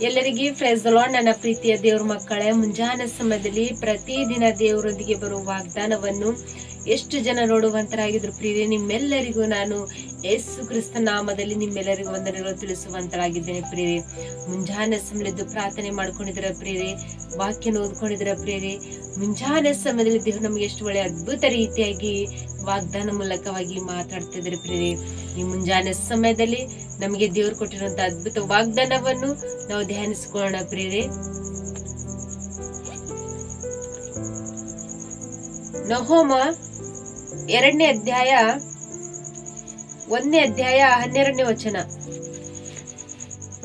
ಎಲ್ಲರಿಗೆ ಫ್ರೆಸ್ ನನ್ನ ಪ್ರೀತಿಯ ದೇವ್ರ ಮಕ್ಕಳೇ ಮುಂಜಾನೆ ಸಮಯದಲ್ಲಿ ಪ್ರತಿದಿನ ದೇವರೊಂದಿಗೆ ಬರುವ ವಾಗ್ದಾನವನ್ನು ಎಷ್ಟು ಜನ ನೋಡುವಂತರಾಗಿದ್ರು ಪ್ರೀತಿ ನಿಮ್ಮೆಲ್ಲರಿಗೂ ನಾನು ಯೇಸು ಕ್ರಿಸ್ತ ನಾಮದಲ್ಲಿ ನಿಮ್ಮೆಲ್ಲರಿಗೂ ವಂದನೆಗಳು ತಿಳಿಸುವಂತರಾಗಿದ್ದೇನೆ ಪ್ರೀತಿ ಮುಂಜಾನೆ ಸಮಯದ್ದು ಪ್ರಾರ್ಥನೆ ಮಾಡ್ಕೊಂಡಿದ್ರ ಪ್ರೀತಿ ವಾಕ್ಯನ ಓದ್ಕೊಂಡಿದ್ರ ಪ್ರೀತಿ ಮುಂಜಾನೆ ಸಮಯದಲ್ಲಿ ದೇಹ ನಮ್ಗೆ ಎಷ್ಟು ಒಳ್ಳೆ ಅದ್ಭುತ ರೀತಿಯಾಗಿ ವಾಗ್ದಾನ ಮೂಲಕವಾಗಿ ಮಾತಾಡ್ತಿದ್ದಾರೆ ಪ್ರಿಯರಿ. ಈ ಮುಂಜಾನೆ ಸಮಯದಲ್ಲಿ ನಮಗೆ ದೇವ್ರು ಕೊಟ್ಟಿರುವಂತ ಅದ್ಭುತ ವಾಗ್ದಾನವನ್ನು ನಾವು ಧ್ಯಾನಿಸ್ಕೊಳ್ಳೋಣ ಪ್ರೀತಿ ನಹೋಮ ಎರಡನೇ ಅಧ್ಯಾಯ, ಒಂದನೇ ಅಧ್ಯಾಯ, ಹನ್ನೆರಡನೇ ವಚನ.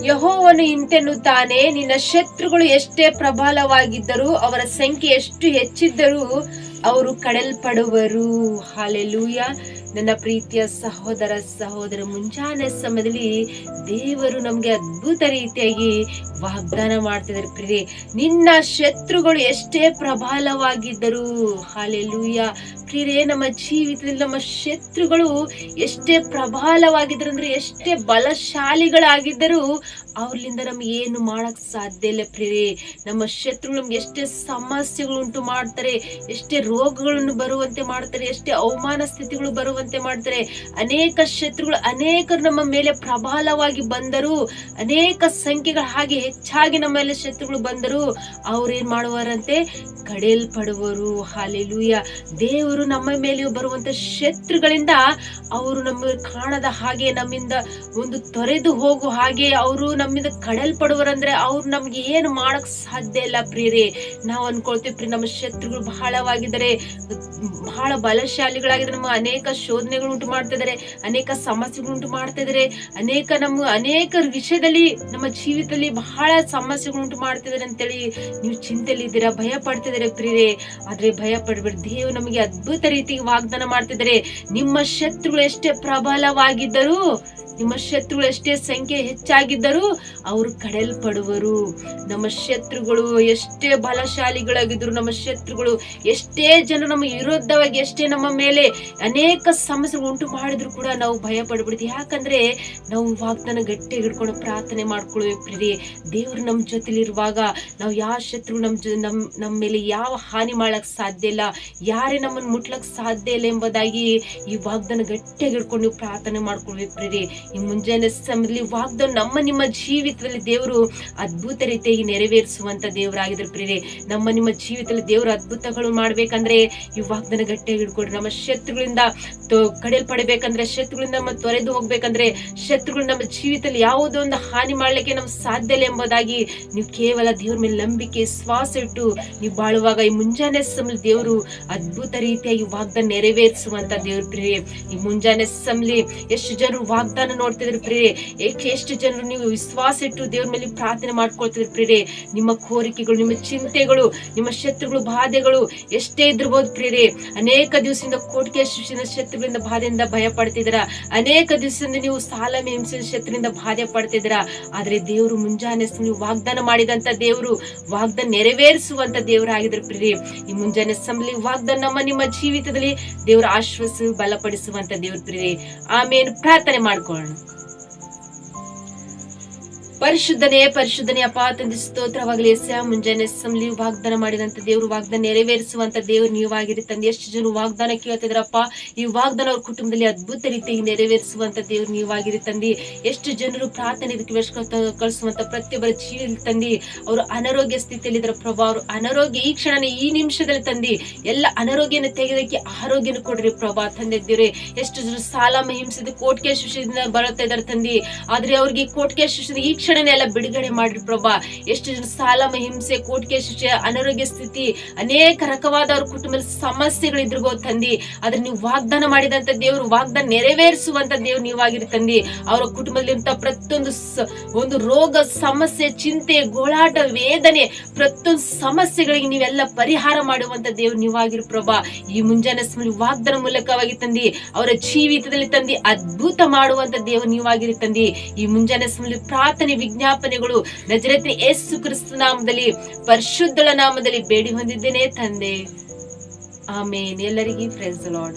ಯಹೋವನು ಇಂತೆನ್ನುತ್ತಾನೆ, ನಿನ್ನ ಶತ್ರುಗಳು ಎಷ್ಟೇ ಪ್ರಬಲವಾಗಿದ್ದರೂ, ಅವರ ಸಂಖ್ಯೆ ಎಷ್ಟು ಹೆಚ್ಚಿದ್ದರೂ, ಅವರು ಕಡಲ್ಪಡುವರು. ಹಾಲೆಲೂಯ. ನನ್ನ ಪ್ರೀತಿಯ ಸಹೋದರ ಸಹೋದರ ಮುಂಜಾನೆ ಸಮಯದಲ್ಲಿ ದೇವರು ನಮ್ಗೆ ಅದ್ಭುತ ರೀತಿಯಾಗಿ ವಾಗ್ದಾನ ಮಾಡ್ತಿದ್ದಾರೆ ಪ್ರೀತಿ ನಿನ್ನ ಶತ್ರುಗಳು ಎಷ್ಟೇ ಪ್ರಬಲವಾಗಿದ್ದರು, ಹಾಲೆಲೂಯ, ಪ್ರಿಯರೇ, ನಮ್ಮ ಜೀವಿತದಲ್ಲಿ ನಮ್ಮ ಶತ್ರುಗಳು ಎಷ್ಟೇ ಪ್ರಬಲವಾಗಿದ್ರು ಅಂದ್ರೆ, ಎಷ್ಟೇ ಬಲಶಾಲಿಗಳಾಗಿದ್ದರೂ ಅವ್ರಲಿಂದ ನಮ್ಗೆ ಏನು ಮಾಡಕ್ ಸಾಧ್ಯ ಇಲ್ಲ ಪ್ರಿಯರೇ. ನಮ್ಮ ಶತ್ರುಗಳು ನಮ್ಗೆ ಎಷ್ಟೇ ಸಮಸ್ಯೆಗಳು ಉಂಟು ಮಾಡ್ತಾರೆ, ಎಷ್ಟೇ ರೋಗಗಳನ್ನು ಬರುವಂತೆ ಮಾಡ್ತಾರೆ, ಎಷ್ಟೇ ಅವಮಾನ ಸ್ಥಿತಿಗಳು ಬರುವಂತೆ ಮಾಡ್ತಾರೆ ಅನೇಕ ಶತ್ರುಗಳು, ಅನೇಕರು ನಮ್ಮ ಮೇಲೆ ಪ್ರಬಲವಾಗಿ ಬಂದರು, ಅನೇಕ ಸಂಖ್ಯೆಗಳು ಹಾಗೆ ಹೆಚ್ಚಾಗಿ ನಮ್ಮ ಮೇಲೆ ಶತ್ರುಗಳು ಬಂದರು ಅವ್ರೇನ್ ಮಾಡುವರಂತೆ ಕಡೆಯಲ್ಪಡುವರು. ಹಾಲೆಲೂಯ. ದೇವರು ನಮ್ಮ ಮೇಲೆ ಬರುವಂತ ಶತ್ರುಗಳಿಂದ ಅವರು ನಮ್ಮ ಕಾಣದ ಹಾಗೆ ನಮ್ಮಿಂದ ಒಂದು ತೊರೆದು ಹೋಗು ಹಾಗೆ ಅವರು ನಮ್ಮಿಂದ ಕಡಲ್ಪಡುವರಂದ್ರೆ ಅವ್ರು ನಮ್ಗೆ ಏನು ಮಾಡಕ್ ಸಾಧ್ಯ ಇಲ್ಲ ಪ್ರಿಯರೇ. ನಾವು ಅನ್ಕೊಳ್ತೀವಿ ಪ್ರಿಯ ನಮ್ಮ ಶತ್ರುಗಳು ಬಹಳವಾಗಿದ್ದಾರೆ, ಬಹಳ ಬಲಶಾಲಿಗಳಾಗಿದ್ದಾರೆ, ನಮ್ಮ ಅನೇಕ ಶೋಧನೆಗಳು ಉಂಟು ಮಾಡ್ತಾ ಇದಾರೆ ಅನೇಕ ಸಮಸ್ಯೆಗಳು ಉಂಟು ಮಾಡ್ತಾ ಇದಾರೆ ಅನೇಕ ನಮ್ಮ ಅನೇಕ ವಿಷಯದಲ್ಲಿ ನಮ್ಮ ಜೀವಿತದಲ್ಲಿ ಬಹಳ ಸಮಸ್ಯೆಗಳು ಉಂಟು ಮಾಡ್ತಿದ್ದಾರೆ ಅಂತೇಳಿ ನೀವು ಚಿಂತೆಯಲ್ಲಿ ಇದ್ದೀರಾ ಭಯ ಪಡ್ತಿದ್ದಾರೆ ಪ್ರಿಯರೇ? ಆದ್ರೆ ಭಯ ಪಡ್ಬೇಡಿ ದೇವ್ ನಮಗೆ ಅದ್ಭುತ ರೀತಿ ವಾಗ್ದಾನ ಮಾಡ್ತಿದ್ದಾರೆ. ನಿಮ್ಮ ಶತ್ರುಗಳು ಎಷ್ಟೇ ಪ್ರಬಲವಾಗಿದ್ದರೂ ನಿಮ್ಮ ಶತ್ರುಗಳು ಎಷ್ಟೇ ಸಂಖ್ಯೆ ಹೆಚ್ಚಾಗಿದ್ದರೂ ಅವರು ಕಡೆಯಲ್ಪಡುವರು ನಮ್ಮ ಶತ್ರುಗಳು ಎಷ್ಟೇ ಬಲಶಾಲಿಗಳಾಗಿದ್ರು ನಮ್ಮ ಶತ್ರುಗಳು ಎಷ್ಟೇ ಜನ ನಮ್ಮ ವಿರುದ್ಧವಾಗಿ, ಎಷ್ಟೇ ನಮ್ಮ ಮೇಲೆ ಅನೇಕ ಸಮಸ್ಯೆಗಳು ಉಂಟು ಮಾಡಿದ್ರು ಕೂಡ ನಾವು ಭಯ ಪಡ್ಬಿಡ್ತೀವಿ ಯಾಕಂದ್ರೆ ನಾವು ವಾಗ್ದಾನ ಗಟ್ಟಿ ಹಿಡ್ಕೊಂಡು ಪ್ರಾರ್ಥನೆ ಮಾಡ್ಕೊಳ್ಬೇಕು ಪ್ರೀತಿ ದೇವ್ರು ನಮ್ಮ ಜೊತೆಲಿರುವಾಗ ನಾವು ಯಾವ ಶತ್ರು ನಮ್ಮ ಜೊ ನಮ್ ನಮ್ಮ ಮೇಲೆ ಯಾವ ಹಾನಿ ಮಾಡಕ್ ಸಾಧ್ಯ ಇಲ್ಲ, ಯಾರೇ ನಮ್ಮನ್ನು ಮುಟ್ಲಕ್ ಸಾಧ್ಯ ಇಲ್ಲ ಎಂಬುದಾಗಿ ಈ ವಾಗ್ದಾನ ಗಟ್ಟಿಯಾಗಿ ಹಿಡ್ಕೊಂಡು ಪ್ರಾರ್ಥನೆ ಮಾಡ್ಕೊಳ್ಬೇಕು ಪ್ರಿಯರೇ. ಈ ಮುಂಜಾನೆ ಸಮಯದಲ್ಲಿ ವಾಗ್ದಾನ ನಮ್ಮ ನಿಮ್ಮ ಜೀವಿತದಲ್ಲಿ ದೇವರು ಅದ್ಭುತ ರೀತಿಯಾಗಿ ನೆರವೇರಿಸುವಂತ ದೇವರಾಗಿದ್ರು ಪ್ರಿಯರೇ. ನಮ್ಮ ನಿಮ್ಮ ಜೀವಿತದಲ್ಲಿ ದೇವರು ಅದ್ಭುತಗಳು ಮಾಡ್ಬೇಕಂದ್ರೆ ಈ ವಾಗ್ದಾನ ಗಟ್ಟಿಯಾಗಿ ಹಿಡ್ಕೊಡ್ರಿ. ನಮ್ಮ ಶತ್ರುಗಳಿಂದ ತೊ- ಕಡೆಯಲ್ಪಡಬೇಕಂದ್ರೆ ಶತ್ರುಗಳಿಂದ ನಮ್ಮ ತೊರೆದು ಹೋಗ್ಬೇಕಂದ್ರೆ, ಶತ್ರುಗಳು ನಮ್ಮ ಜೀವಿತದಲ್ಲಿ ಯಾವುದೋ ಒಂದು ಹಾನಿ ಮಾಡ್ಲಿಕ್ಕೆ ನಮ್ಗೆ ಸಾಧ್ಯ ಇಲ್ಲ ಎಂಬುದಾಗಿ ನೀವು ಕೇವಲ ದೇವ್ರ ಮೇಲೆ ನಂಬಿಕೆ ಶ್ವಾಸ ಇಟ್ಟು ನೀವು ಬಾಳುವಾಗ ಈ ಮುಂಜಾನೆ ಸಮಲಿ ದೇವರು ಅದ್ಭುತ ರೀತಿಯಾಗಿ ವಾಗ್ದಾನ ನೆರವೇರಿಸುವಂತ ದೇವ್ರ ಪ್ರಿಯೆ ಈ ಮುಂಜಾನೆ ಸಮಲಿ ಎಷ್ಟು ಜನರು ವಾಗ್ದಾನ ನೋಡ್ತಿದ್ರು ಪ್ರಿಯೆ ಏಕೆ ಎಷ್ಟು ಜನರು ನೀವು ವಿಶ್ವಾಸ ಇಟ್ಟು ದೇವ್ರ ಮೇಲೆ ಪ್ರಾರ್ಥನೆ ಮಾಡ್ಕೊಳ್ತಿದ್ರು ಪ್ರೇರೆ ನಿಮ್ಮ ಕೋರಿಕೆಗಳು, ನಿಮ್ಮ ಚಿಂತೆಗಳು, ನಿಮ್ಮ ಶತ್ರುಗಳು, ಬಾಧೆಗಳು ಎಷ್ಟೇ ಇದ್ರಬಹುದು ಪ್ರೇರೆ ಅನೇಕ ದಿವಸದಿಂದ ಶಿಕ್ಷಣ ಶತ್ರುಗಳಿಂದ ಬಾಧೆಯಿಂದ ಭಯ ಪಡ್ತಿದ್ದೀರಾ? ಅನೇಕ ದಿವಸದಿಂದ ನೀವು ಸಾಲ ಹಿಂಸೆ ಶತ್ರುವಿಂದ ಬಾಧೆ ಪಡ್ತಿದ್ದೀರಾ? ಆದ್ರೆ ದೇವರು ಮುಂಜಾನೆ ನೀವು ವಾಗ್ದಾನ ಮಾಡಿದಂತ ದೇವರು, ವಾಗ್ದಾನ ನೆರವೇರಿಸುವಂತ ದೇವರಾಗಿದ್ರು ಪ್ರೇರೆ ಈ ಮುಂಜಾನೆ ಸಮಲಿ ವಾಗ್ದಾನ ನಮ್ಮ, ನಿಮ್ಮ ಜೀವಿತದಲ್ಲಿ ದೇವರ ಆಶ್ವಾಸ ಬಲಪಡಿಸುವಂತ ದೇವ್ರ ಪ್ರೇರೆ ಆಮೇಲೆ ಪ್ರಾರ್ಥನೆ ಮಾಡ್ಕೊಳ್ಳೋಣ learn. ಪರಿಶುದ್ಧನೇ ಪರಿಶುದ್ಧನೇ ಅಪ್ಪ, ತಂದೆ, ಸ್ತೋತ್ರವಾಗಲಿ ಎಸ್ಯ ಮುಂಜಾನೆ ಸಮಲಿ ವಾಗ್ದಾನ ಮಾಡಿದಂತ ದೇವರು ವಾಗ್ದಾನ ನೆರವೇರಿಸುವಂತ ದೇವ್ರು ನೀವಾಗಿರಿ ತಂದೆ. ಎಷ್ಟು ಜನ ವಾಗ್ದಾನ ಕೇಳ್ತಿದ್ರಪ್ಪ, ಈ ವಾಗ್ದಾನ ಅವ್ರ ಕುಟುಂಬದಲ್ಲಿ ಅದ್ಭುತ ರೀತಿಯಾಗಿ ನೆರವೇರಿಸುವಂತ ದೇವ್ರು ಆಗಿರಿ ತಂದಿ. ಎಷ್ಟು ಜನರು ಪ್ರಾರ್ಥನೆ ಕಳಿಸುವಂತ ಪ್ರತಿಯೊಬ್ಬರ ಜೀವನ ತಂದಿ, ಅವರು ಅನಾರೋಗ್ಯ ಸ್ಥಿತಿಯಲ್ಲಿ ಇದ್ರ ಪ್ರಭಾವ ಅವರು ಅನಾರೋಗ್ಯ ಈ ಕ್ಷಣನೇ, ಈ ನಿಮಿಷದಲ್ಲಿ ತಂದಿ, ಎಲ್ಲ ಅನಾರೋಗ್ಯನ ತೆಗೆದಕ್ಕೆ ಆರೋಗ್ಯನ ಕೊಡ್ರಿ ಪ್ರಭಾ ತಂದೆ ದೇವ್ರೆ. ಎಷ್ಟು ಜನ ಸಾಲ ಮಹಿಂಸದ ಕೋಟ್ಕೆ ಶಿಷ್ಯದಿಂದ ಬರುತ್ತಾ ಇದಾರೆ ತಂದಿ. ಆದ್ರೆ ಅವ್ರಿಗೆ ಕೋಟ್ಕೆ ಶಿಷ್ಯದ ಈ ಕ್ಷಣನೇ ಎಲ್ಲ ಬಿಡುಗಡೆ ಮಾಡ್ರಿ ಪ್ರಭಾ. ಎಷ್ಟು ಜನ ಸಾಲ ಹಿಂಸೆ ಕೋಟಿಕೆ ಶಿಕ್ಷೆ, ಅನಾರೋಗ್ಯ ಸ್ಥಿತಿ, ಅನೇಕ ರಕವಾದ ಅವ್ರ ಕುಟುಂಬದ ಸಮಸ್ಯೆಗಳು ಇದ್ರಬಹುದು ತಂದಿ. ಆದ್ರೆ ನೀವು ವಾಗ್ದಾನ ಮಾಡಿದಂತ ದೇವರು, ವಾಗ್ದಾನ ನೆರವೇರಿಸುವಂತ ದೇವ್ರು ನೀವಾಗಿರಿ ತಂದಿ. ಅವರ ಕುಟುಂಬದಲ್ಲಿರುವಂತ ಪ್ರತಿಯೊಂದು ಒಂದು ರೋಗ, ಸಮಸ್ಯೆ, ಚಿಂತೆ, ಗೋಳಾಟ, ವೇದನೆ ಪ್ರತಿಯೊಂದು ಸಮಸ್ಯೆಗಳಿಗೆ ನೀವೆಲ್ಲ ಪರಿಹಾರ ಮಾಡುವಂತ ದೇವ್ರು ನೀವಾಗಿರಿ ಪ್ರಭಾ. ಈ ಮುಂಜಾನೆ ವಾಗ್ದಾನ ಮೂಲಕವಾಗಿ ತಂದಿ, ಅವರ ಜೀವಿತದಲ್ಲಿ ತಂದಿ ಅದ್ಭುತ ಮಾಡುವಂತ ದೇವ್ರು ನೀವಾಗಿರಿ ತಂದಿ. ಈ ಮುಂಜಾನೆ ಸಮಯ ವಿಜ್ಞಾಪನೆಗಳು. ನಜರತ್ನ ಯೇಸು ಕ್ರಿಸ್ತು ನಾಮದಲ್ಲಿ ಪರಿಶುದ್ಧಳ ನಾಮದಲ್ಲಿ ಬೇಡಿ ಹೊಂದಿದ್ದೇನೆ ತಂದೆ. ಆಮೇನ್. ಎಲ್ಲರಿಗೂ ಫ್ರೆಂಡ್ಸ್ ಲಾರ್ಡ್